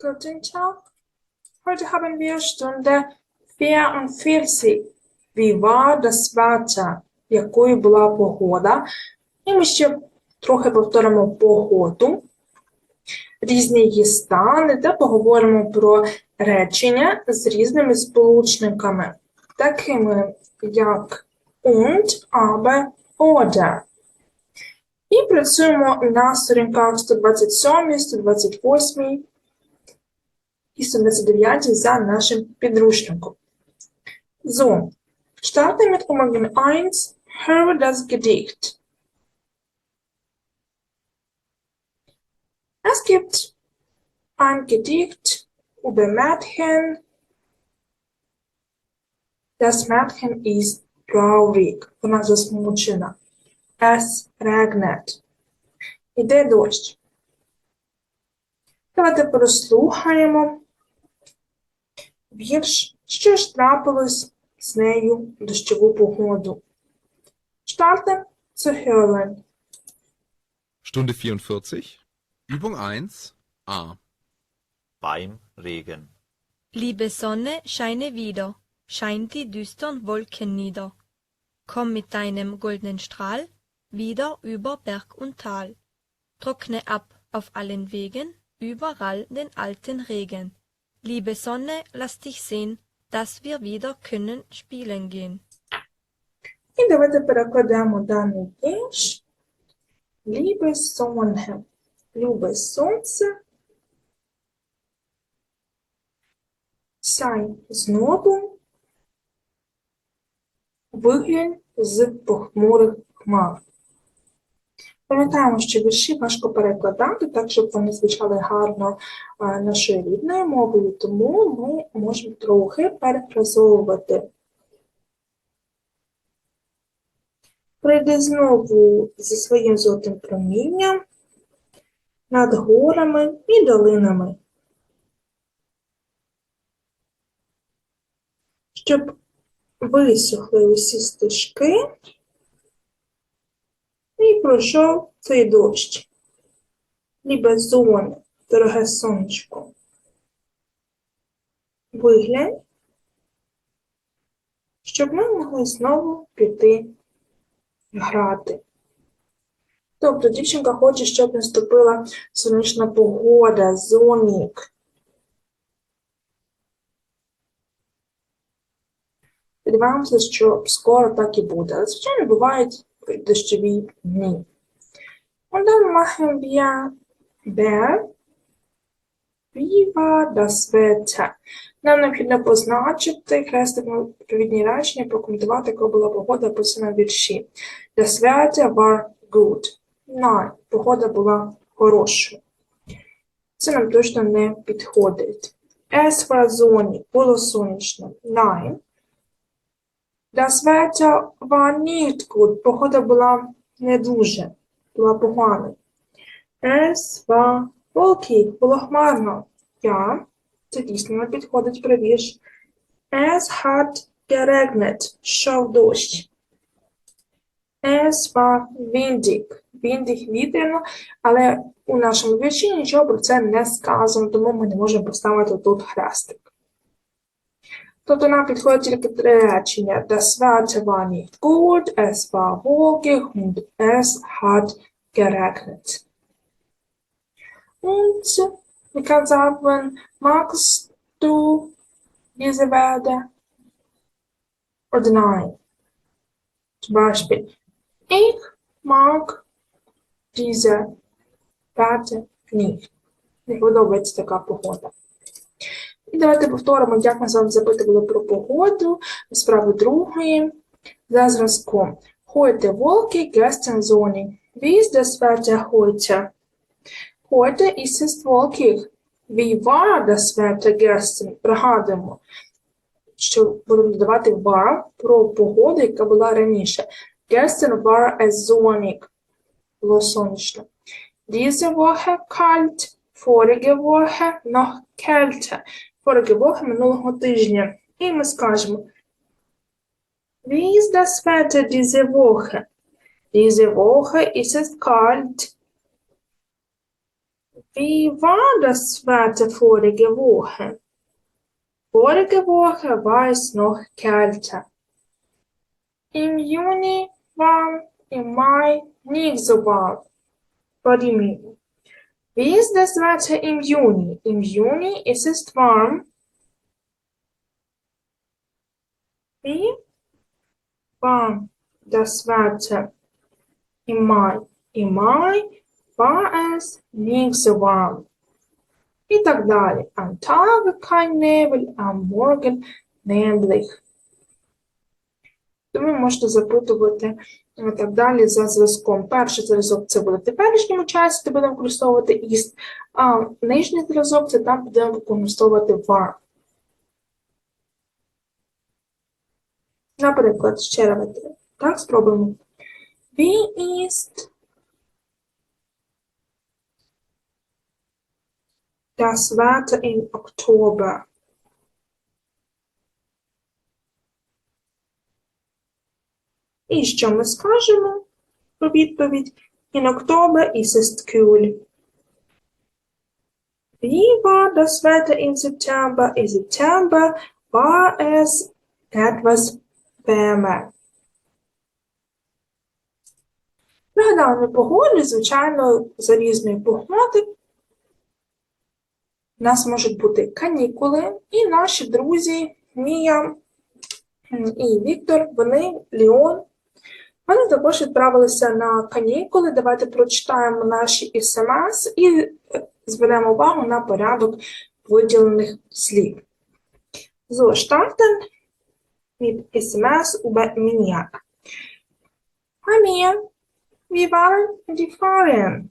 Guten Heute haben wir Stunde 44. Wie war das Wetter? Якою була погода? І ми ще трохи повторимо погоду, різні її стани та поговоримо про речення з різними сполучниками, такими як und, aber, oder. І працюємо на сторінках 127, 128 і 129 за нашим підручником. So, starten mit Übung 1. Höre das Gedicht. Es gibt ein Gedicht über Mädchen. Das Mädchen ist traurig. Вона засмучена. Es regnet. Іде дощ. Давайте прослухаємо вірш, що ж трапилось з нею в дощову погоду. Starten zu hören. Stunde 44, Übung 1, a. Beim Regen. Liebe Sonne, scheine wieder, scheint die düstern Wolken nieder. Komm mit deinem goldenen Strahl wieder über Berg und Tal. Trockne ab auf allen Wegen, überall den alten Regen. Liebe Sonne, lass dich sehen, dass wir wieder können spielen gehen. І давайте перекладемо даний вірш. Лібе сонце. Любе сонце. Сяй знову. Виглянь з похмурих хмар. Пам'ятаємо, що вірші важко перекладати, так, щоб вони звучали гарно нашою рідною мовою, тому ми можемо трохи перефразовувати. Прийди знову зі своїм золотим промінням над горами і долинами, щоб висохли усі стежки пройшов цей дощ. Лібе зони, дороге сонечко. Виглянь, щоб ми могли знову піти грати. Тобто дівчинка хоче, щоб наступила сонячна погода, зонік. Сподіваємося, що скоро так і буде. Але, звичайно, бувають дощові дні. Und dann machen wir war das Wetter? Нам необхідно позначити хрестиком відповідні речення, прокоментувати, яка була погода, описана в вірші. Das Wetter war good. Nein, погода була хорошою. Це нам точно не підходить. Es war sonnig, було сонячно. Nein. War nicht gut. Погода була не дуже, була погана. Es war було хмарно. Ja, це дійсно не підходить про вірш. Es hat geregnet, йшов дощ. Es war windig. Windig вітряно, але у нашому вірші нічого про це не сказано, тому ми не можемо поставити тут хрестик. Тобто нам підходить тільки три речення. Das Wetter war nicht gut, es war wolkig und es hat geregnet. Und wir können sagen, magst du diese Werte oder nein? Zum Beispiel, ich mag diese Werte nicht. Не подобається така погода. І давайте повторимо, як ми з вами запитували про погоду, справи другої, за зразком. Das Wetter heute? Heute ist es wolkig. Wie war das Wetter gestern? Пригадуємо, що будемо додавати war про погоду, яка була раніше. Було сонячно. Diese Woche kalt. Vorige Woche noch kälter. Vorige Woche минулого тижня. І ми скажемо Wie ist das Wetter diese Woche? Diese Woche ist es kalt. Wie war das Wetter vorige Woche? Vorige Woche war es noch kälter. Im Juni warm, im Mai nicht so warm. Порівнюємо. Wie ist das Wetter im Juni? Im Juni ist es warm. Wie war das Wetter im Mai? Im Mai war es nicht so warm. І так далі. Am Tage kein Nebel, am Morgen neblig. Тому можете запитувати і так далі за зразком. Перший зразок це буде в теперішньому часі, де будемо використовувати ist, а нижній зразок це там будемо використовувати war. Наприклад, ще раз. Так, спробуємо. Wie ist das Wetter im Oktober? І що ми скажемо у відповідь? In Oktober ist es kühl. Wie war das Wetter im September? Im September war es звичайно, за різної погоди. У нас можуть бути канікули, і наші друзі Мія і Віктор, вони, Ліон, вони також відправилися на канікули. Давайте прочитаємо наші смс і е, звернемо увагу на порядок виділених слів. So, starten mit SMS über Miniak. Hi Mia, wie waren die Ferien?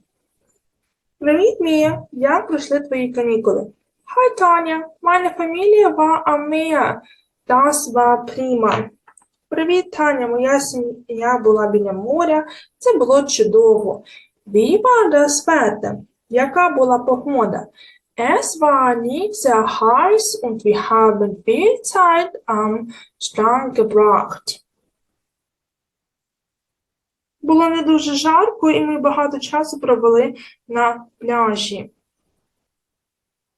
Привіт, Мія, як пройшли твої канікули? Hi, Таня, meine Familie war am Meer. Das war prima. Привіт, Таня, моя сім'я була біля моря. Це було чудово. Wie war? Яка була погода? Es war nicht sehr heiß und wir haben viel Zeit am Strand gebracht. Було не дуже жарко, і ми багато часу провели на пляжі.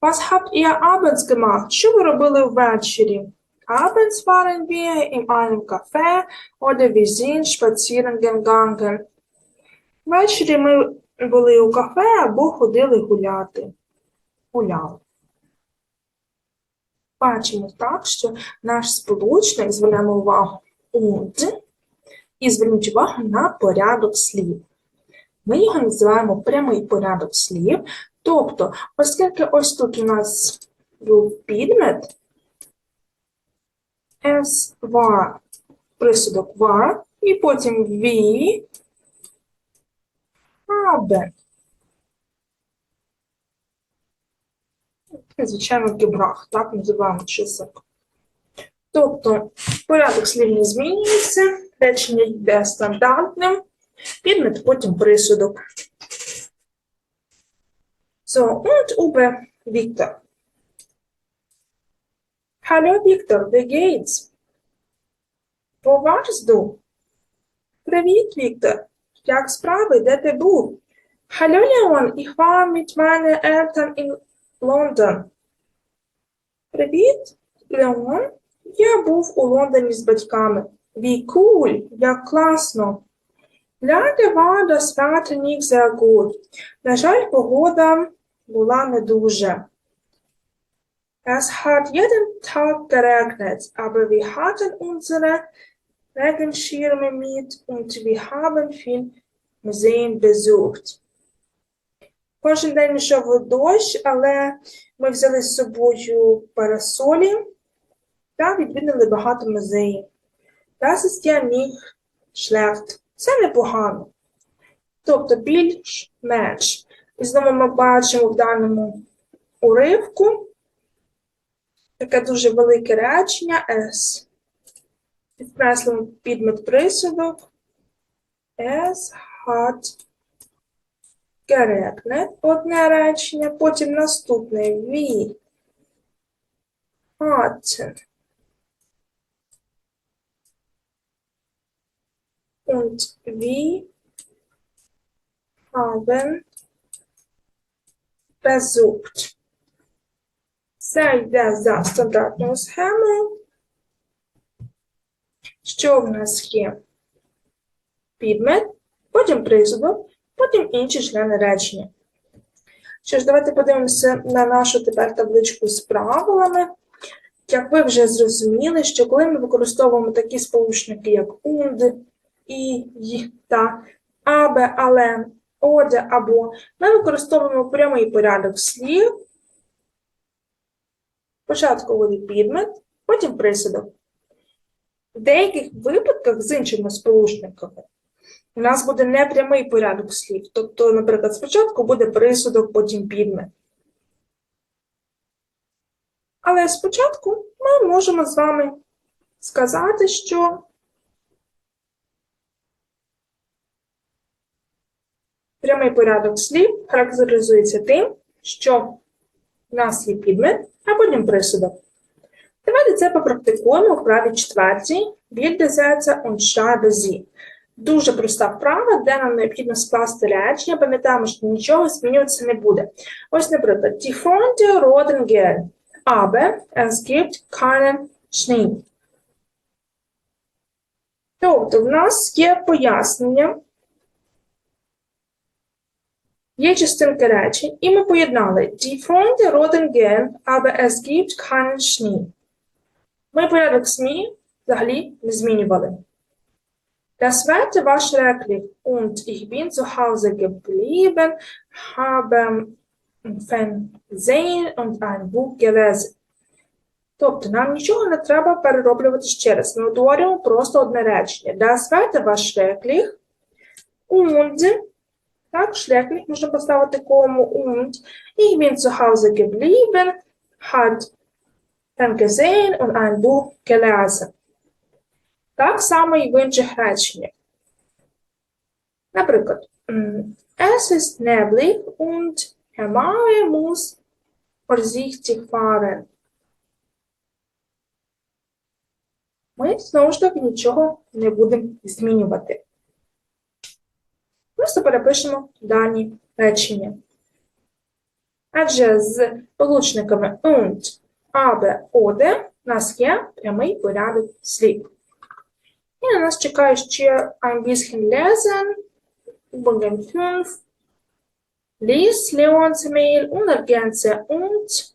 Was habt ihr abends gemacht? Що ви робили ввечері? Abends waren wir in einem Café oder wir sind spazieren gegangen. Ввечері ми були у кафе або ходили гуляти. Гуляли. Бачимо так, що наш сполучник, звернемо увагу, und, і зверніть увагу на порядок слів. Ми його називаємо прямий порядок слів. Тобто, оскільки ось тут у нас був підмет, es war, присудок war, і потім we haben. Звичайно, гебрах, так називаємо чисок. Тобто, порядок слів не змінюється, речення йде стандартним, підмет, потім присудок. So, und über Victor. Hallo Victor? Wo warst du? Привіт, Віктор. Як справи? Де ти був? Hallo Leon, ich war mit meinen Eltern in London. Привіт, Леон. Я був у Лондоні з батьками. Wie cool, як класно. Leider war das Wetter nicht sehr gut. На жаль, погода була не дуже. Es hat jeden Tag geregnet, aber wir hatten unsere Regenschirme mit und wir haben viel Museen besucht. Кожен день йшов дощ, але ми взяли з собою парасолі та відвідали багато музеїв. Das ist ja nicht schlecht. Це непогано. Тобто більш-менш. І знову ми бачимо в даному уривку таке дуже велике речення S. Підкреслимо підмет присудок. S hat geregnet. Одне речення, потім наступне We hatten und wir haben besucht. Це йде за стандартною схемою. Що в нас є? Підмет, потім присудок, потім інші члени речення. Що ж, давайте подивимося на нашу тепер табличку з правилами. Як ви вже зрозуміли, що коли ми використовуємо такі сполучники, як und, і, й, та, абе, але, оде або, ми використовуємо прямий порядок слів. Спочатку буде підмет, потім присудок. В деяких випадках з іншими сполучниками у нас буде непрямий порядок слів. Тобто, наприклад, спочатку буде присудок, потім підмет. Але спочатку ми можемо з вами сказати, що прямий порядок слів характеризується тим, що в нас є підмет, а потім присудок. Давайте це попрактикуємо в праві четвертій від Gesetze und schreibe sie. Дуже проста вправа, де нам необхідно скласти речення. Пам'ятаємо, що нічого змінюватися не буде. Ось, наприклад, die Freunde roten gelb, aber es gibt keinen Schnee. Тобто, в нас є пояснення, є частинки речень, і ми поєднали die Freunde roten gelb, aber es gibt keinen Schnee. Ми порядок СМІ взагалі не змінювали. Das Wetter war schrecklich und ich bin zu Hause geblieben, habe Fernsehen und ein Buch gelesen. Тобто нам нічого не треба перероблювати ще раз. Ми утворюємо просто одне речення. Das Wetter war schrecklich und так, schrecklich можна поставити кому und ich bin zu Hause geblieben, hat Fernsehen und ein Buch gelesen. Так само і в інших реченнях. Наприклад, es ist neblig und Herr Mauer muss vorsichtig fahren. Ми знову ж таки нічого не будемо змінювати. Просто перепишемо дані речення. Адже з получниками und, aber, oder у нас є прямий порядок слів. І на нас чекає ще bisschen lesen, Übungen 5, Lies Leons Mail und ergänze und,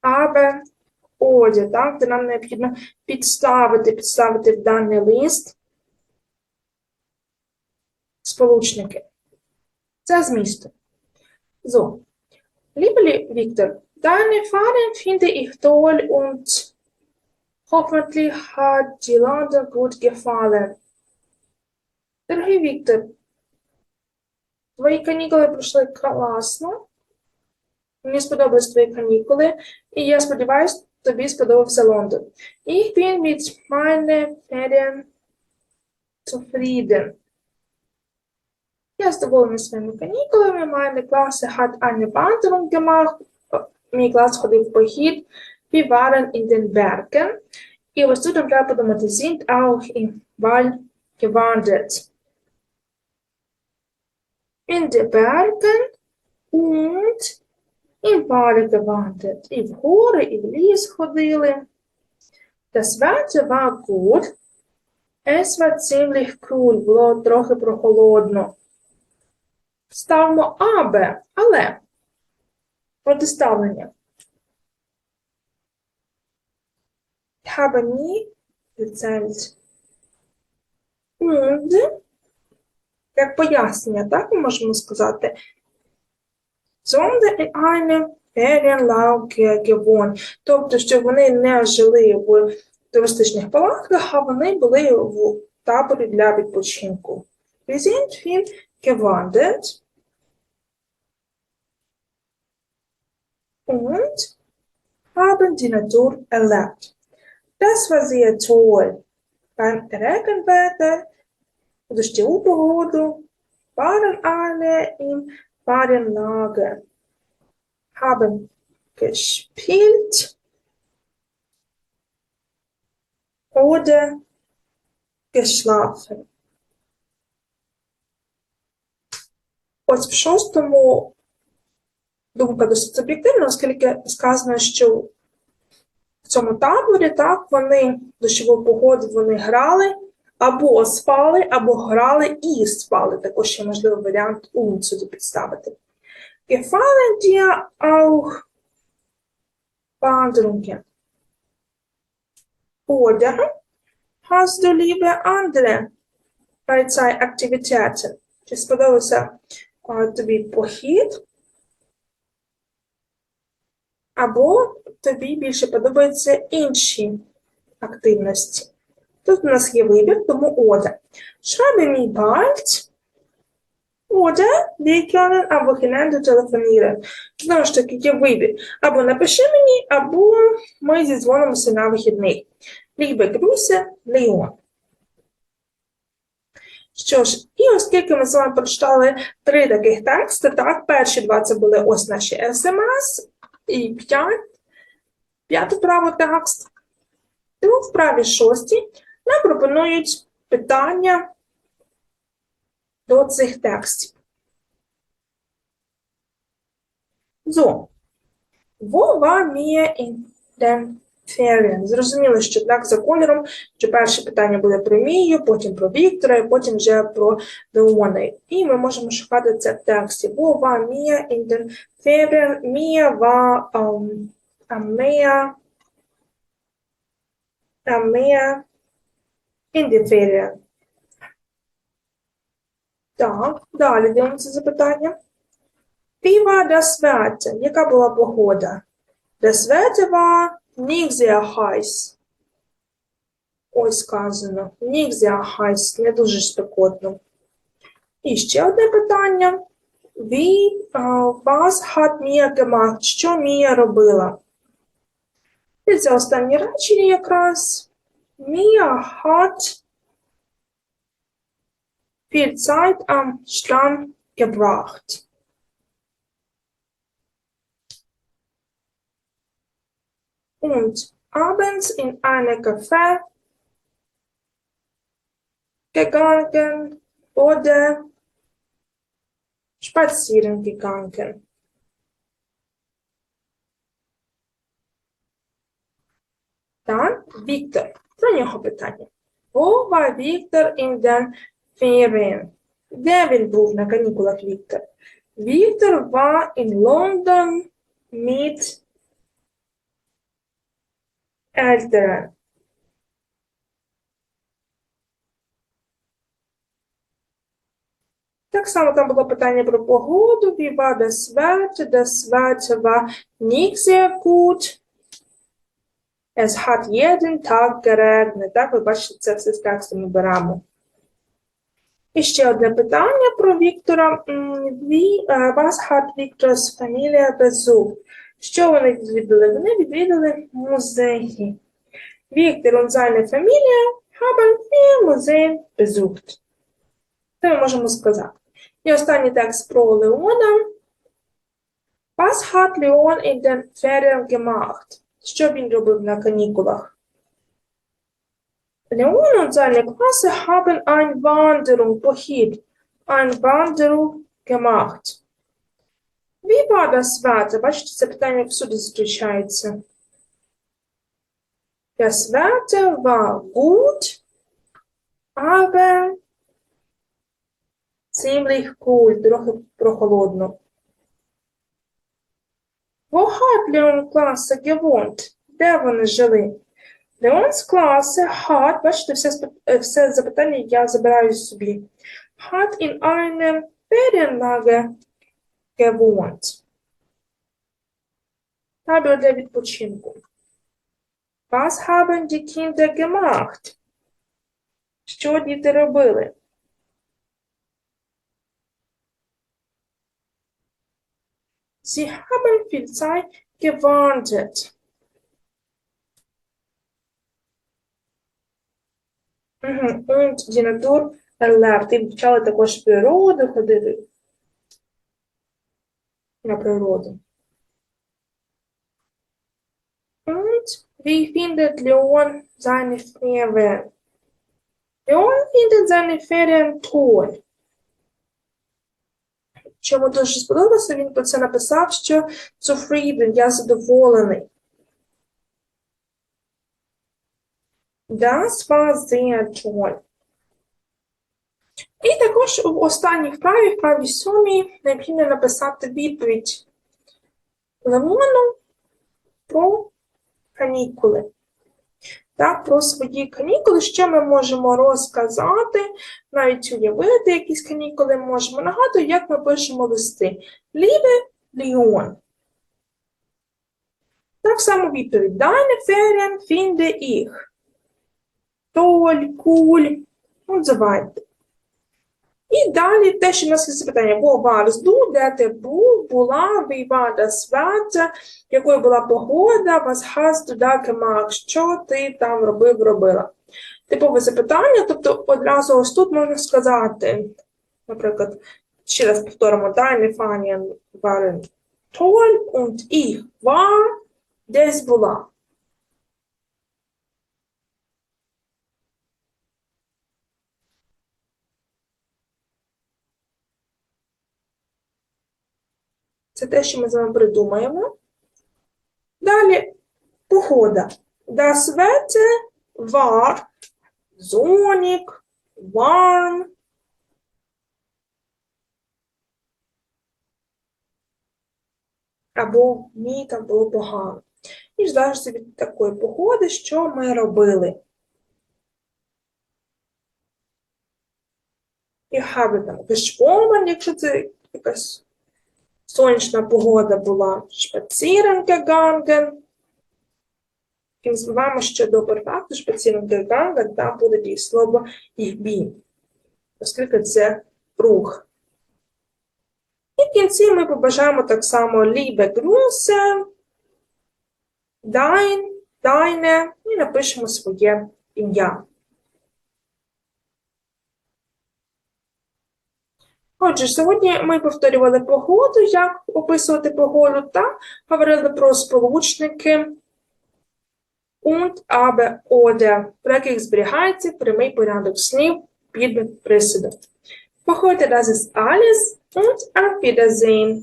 aber, oder, так, де нам необхідно підставити, підставити в даний лист сполучники. Це змісту. So. Lieber Victor, deine Fahren finde ich toll und Hoffentlich hat die London gut gefallen. Дорогий Віктор, твої канікули пройшли класно. Мені сподобались твої канікули, і я сподіваюся, тобі сподобався Лондон. Ich bin mit meinen Ferien zufrieden. Я задоволений своїми канікулами. Meine Klasse hat eine Wanderung gemacht. Мій клас ходив в похід. Wir waren in den Bergen. І ось тут нам треба подумати, sind auch im Wald gewandert. In den Bergen und im Wald gewandert. І в гори, і в ліс ходили. Das Wetter war gut. Es war ziemlich cool, було трохи прохолодно. Ставимо aber, але. Протиставлення. habe nie gezählt. Und, як пояснення, так ми можемо сказати, sondern in einem Ferienlager gewohnt. Тобто, що вони не жили в туристичних палатках, а вони були в таборі для відпочинку. Wir sind viel gewandelt. Und haben die Natur erlebt. Das war sehr toll. Beim Regenwetter durch die Überholung waren alle im Warenlager, haben gespielt oder geschlafen. Ось в шостому думка досить суб'єктивна, оскільки сказано, що в цьому таборі так вони дощову погоду вони грали або спали, або грали і спали. Також є можливий варіант у сюди підставити. Gefallen dir auch Wanderungen? Oder hast du lieber andere Freizeitaktivitäten? Чи сподобався а, тобі похід? Або тобі більше подобаються інші активності? Тут у нас є вибір, тому oder. Schreibe mir bald oder wir können am Wochenende telefonieren. Знову ж таки, є вибір. Або напиши мені, або ми зідзвонимося на вихідний. Liebe Grüße, Leon. Що ж, і оскільки ми з вами прочитали три таких тексти, так, перші два це були ось наші СМС, і п'ять, п'ятий право текст, то в праві шості нам пропонують питання до цих текстів. So, wo war mir Ferien? Зрозуміло, що так за кольором, що перше питання буде про Мію, потім про Віктора, і потім вже про Леони. І ми можемо шукати це в тексті. Mir war um, am Meer, am Meer in den Ferien. Так, далі дивимося запитання. Wie war das Яка була погода? Nicht sehr heiß. Ось сказано. Heiß. Не дуже спекотно. І ще одне питання. Wie, uh, was hat Mia? Що Мія робила? І це останнє речення якраз. Mia hat viel Zeit am gebracht. und abends in eine Café gegangen oder spazieren gegangen. Dann Victor. Про нього питання. Wo war Victor in den Ferien? Де він був на канікулах Віктор? Victor war in London mit Älteren. Так само там було питання про погоду. Wetter? Das Wetter war nicht sehr gut. Es hat jeden Tag geregnet. Так, ви бачите, це все з тексту ми беремо. І ще одне питання про Віктора. Wie, е, was hat Victor's Familie besucht? Що вони відвідали? Вони відвідали музеї. Victor und seine Familie haben vier Museen besucht. Це ми можемо сказати. І останній текст про Леона. Was hat Leon in den Ferien gemacht? Що він робив на канікулах? Leon und seine Klasse haben ein Wanderung, похід, ein Wanderung gemacht. War das Wetter? Бачите, це питання всюди зустрічається. Das Wetter war gut, aber ziemlich cool, трохи прохолодно. Wo hat Leon Klasse gewohnt? Де вони жили? Leons Klasse hat, бачите, все, е, все запитання я забираю собі. Hat in einem Ferienlager gewohnt. Табір для відпочинку. Was haben die Kinder gemacht? Що діти робили? Sie haben viel Zeit gewandert. Mhm. Und die Natur erlebt. І вивчали також природу, ходили на природу. Und wie findet Leon seine Ferien? Leon findet seine Ferien toll. що йому дуже сподобалося, він про це написав, що zufrieden, я задоволений. Das war sehr toll. І також в останній вправі, вправі сьомій, необхідно написати відповідь Лимону про канікули. Так, про свої канікули, що ми можемо розказати, навіть уявити якісь канікули можемо. Нагадую, як ми пишемо листи. Ліве Ліон. Так само відповідь. Deine Ferien finde ich. Толь, куль, so weiter. І далі те, що нас є запитання. Wo warst du, де ти був, була, wie war якою була погода, was hast du gemacht, що ти там робив, робила. Типове запитання, тобто одразу ось тут можна сказати, наприклад, ще раз повторимо, deine Ferien waren toll und ich war десь була. Це те, що ми з вами придумаємо. Далі погода. Das Wetter war sonnig, warm. Або ні, там було погано. І залежить від такої погоди, що ми робили. І habe там geschwommen, якщо це якась сонячна погода була spazieren gegangen. І ми збиваємо ще до перфекту spazieren gegangen, там буде дієслово ich оскільки це рух. І в кінці ми побажаємо так само liebe Grüße, dein, deine, і напишемо своє ім'я. Отже, сьогодні ми повторювали погоду, як описувати погоду, та говорили про сполучники und, aber, oder, про яких зберігається прямий порядок слів під присудом. Походьте, разом з alles und auf Wiedersehen.